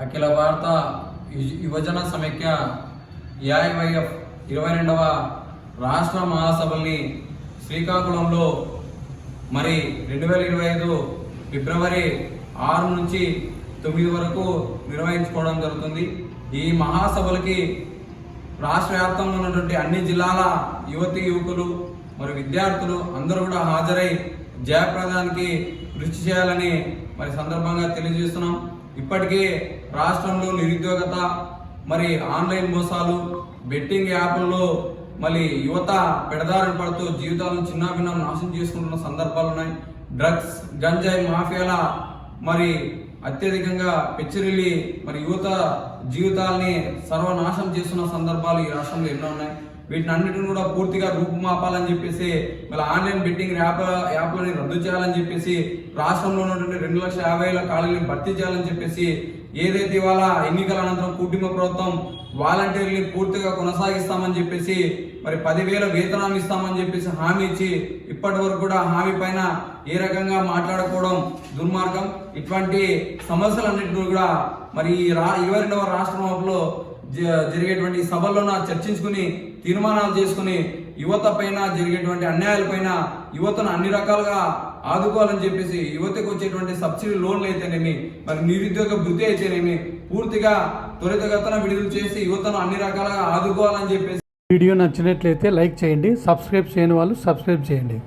అఖిల భారత యు- యువజన సమైక్య ఏఐవైఎఫ్ ఇరవై రెండవ రాష్ట్ర మహాసభల్ని శ్రీకాకుళంలో మరి రెండు వేల ఇరవై ఐదు ఫిబ్రవరి ఆరు నుంచి తొమ్మిది వరకు నిర్వహించుకోవడం జరుగుతుంది. ఈ మహాసభలకి రాష్ట్ర వ్యాప్తంగా ఉన్నటువంటి అన్ని జిల్లాల యువతి యువకులు మరి విద్యార్థులు అందరూ కూడా హాజరై జయప్రదానికి కృషి చేయాలని మరి సందర్భంగా తెలియజేస్తున్నాం. ఇప్పటికే రాష్ట్రంలో నిరుద్యోగత మరి ఆన్లైన్ మోసాలు బెట్టింగ్ యాప్లలో మళ్ళీ యువత పెడదారిన పడుతూ జీవితాలను చిన్నాభిన్నం నాశనం చేసుకుంటున్న సందర్భాలు ఉన్నాయి డ్రగ్స్ గంజాయి మాఫియాల మరి అత్యధికంగా పెచ్చరిల్లి మరి యువత జీవితాల్ని సర్వనాశం చేస్తున్న సందర్భాలు ఈ రాష్ట్రంలో ఎన్నో ఉన్నాయి. వీటిని అన్నిటిని కూడా పూర్తిగా రూపుమాపాలని చెప్పేసి మళ్ళీ ఆన్లైన్ బెట్టింగ్ యాప్ యాప్లని రద్దు చేయాలని చెప్పేసి రాష్ట్రంలో ఉన్నటువంటి రెండు లక్షల యాభై వేల ఖాళీలను భర్తీ చేయాలని చెప్పేసి ఏదైతే ఇవాళ ఎన్నికల అనంతరం కుటుంబ ప్రభుత్వం వాలంటీర్ని పూర్తిగా కొనసాగిస్తామని చెప్పేసి మరి పదివేల వేతనాలు ఇస్తామని చెప్పేసి హామీ ఇచ్చి ఇప్పటి వరకు కూడా హామీ పైన ఏ రకంగా మాట్లాడుకోవడం దుర్మార్గం ఇటువంటి సమస్యలన్నింటినీ కూడా మరి ఈ రా ఇరవై రెండవ రాష్ట్రంలో జ- జరిగేటువంటి సభల్లోన చర్చించుకుని తీర్మానాలు చేసుకుని యువత పైన జరిగేటువంటి అన్యాయాలపైన యువతను అన్ని రకాలుగా ఆదుకోవాలని చెప్పేసి యువతకు వచ్చేటువంటి సబ్సిడీ లోన్లు అయితేనేమి మరి నిరుద్యోగ వృద్ధి అయితేనేమి పూర్తిగా త్వరితగతన విడుదల చేసి యువతను అన్ని రకాలుగా ఆదుకోవాలని చెప్పేసి వీడియో నచ్చినట్లయితే లైక్ చేయండి సబ్స్క్రైబ్ చేయని వాళ్ళు సబ్స్క్రైబ్ చేయండి.